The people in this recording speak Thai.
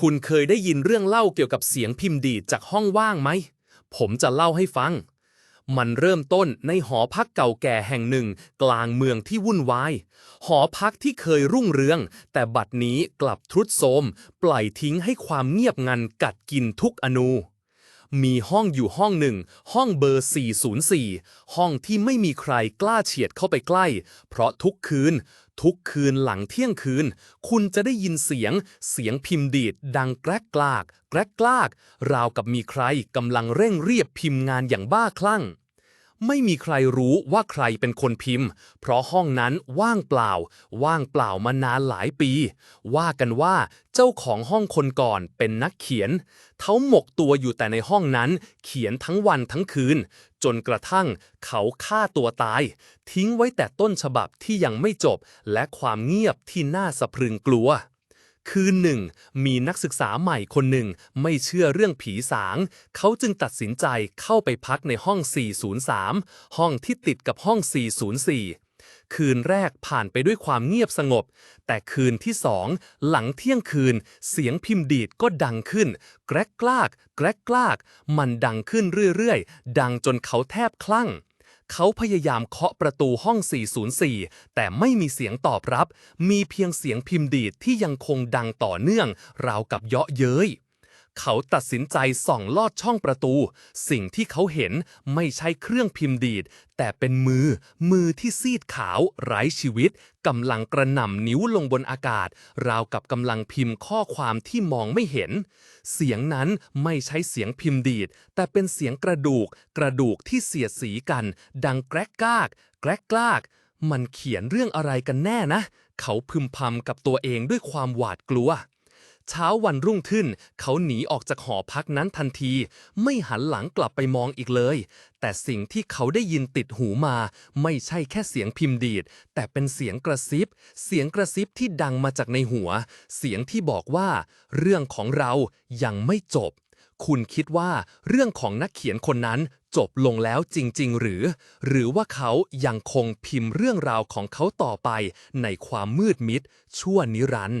คุณเคยได้ยินเรื่องเล่าเกี่ยวกับเสียงพิมพ์ดีดจากห้องว่างไหม ผมจะเล่าให้ฟัง มันเริ่มต้นในหอพักเก่าแก่แห่งหนึ่ง กลางเมืองที่วุ่นวาย หอพักที่เคยรุ่งเรือง แต่บัดนี้กลับทรุดโทรมปล่อยทิ้งให้ความเงียบงันกัดกินทุกอนู มีห้องอยู่ห้องหนึ่ง ห้องเบอร์ 404 ห้องที่ไม่มีใครกล้าเฉียดเข้าไปใกล้ เพราะทุกคืน ทุกคืนหลังเที่ยงคืน คุณจะได้ยินเสียง เสียงพิมพ์ดีด ดังแกรกกลาก แกรกกลาก ราวกับมีใครกำลังเร่งเรียบพิมพ์งานอย่างบ้าคลั่ง ไม่มีใครรู้ว่าใครเป็นคนพิมพ์ เพราะห้องนั้นว่างเปล่า ว่างเปล่ามานานหลายปี ว่ากันว่าเจ้าของห้องคนก่อนเป็นนักเขียนเขาหมกตัวอยู่แต่ในห้องนั้น เขียนทั้งวันทั้งคืน จนกระทั่งเขาฆ่าตัวตาย ทิ้งไว้แต่ต้นฉบับที่ยังไม่จบ และความเงียบที่น่าสะพรึงกลัว คืนหนึ่ง มีนักศึกษาใหม่คนหนึ่งไม่เชื่อเรื่องผีสาง เขาจึงตัดสินใจเข้าไปพักในห้อง 403 ห้องที่ติดกับห้อง 404 คืนแรกผ่านไปด้วยความเงียบสงบ แต่คืนที่สองหลังเที่ยงคืน เสียงพิมพ์ดีดก็ดังขึ้น แกรกกลาก แกรกกลาก มันดังขึ้นเรื่อยๆ ดังจนเขาแทบคลั่ง เขาพยายามเคาะประตูห้อง 404 แต่ไม่มีเสียงตอบรับ มีเพียงเสียงพิมพ์ดีดที่ยังคงดังต่อเนื่อง ราวกับเยาะเย้ย เขาตัดสินใจส่องลอดช่องประตู สิ่งที่เขาเห็นไม่ใช่เครื่องพิมพ์ดีด แต่เป็นมือ มือที่ซีดขาว ไร้ชีวิตกำลังกระหน่ำนิ้วลงบนอากาศ ราวกับกำลังพิมพ์ข้อความที่มองไม่เห็น เสียงนั้นไม่ใช่เสียงพิมพ์ดีด แต่เป็นเสียงกระดูก กระดูกที่เสียดสีกัน ดังแกรกกาก แกรกกลาก มันเขียนเรื่องอะไรกันแน่นะ เขาพึมพำกับตัวเองด้วยความหวาดกลัว เช้าวันรุ่งขึ้น เขาหนีออกจากหอพักนั้นทันที ไม่หันหลังกลับไปมองอีกเลย แต่สิ่งที่เขาได้ยินติดหูมา ไม่ใช่แค่เสียงพิมพ์ดีด แต่เป็นเสียงกระซิบ เสียงกระซิบที่ดังมาจากในหัว เสียงที่บอกว่า เรื่องของเรายังไม่จบ คุณคิดว่าเรื่องของนักเขียนคนนั้นจบลงแล้วจริง ๆ หรือ หรือว่าเขายังคงพิมพ์เรื่องราวของเขาต่อไปในความมืดมิดชั่วนิรันดร์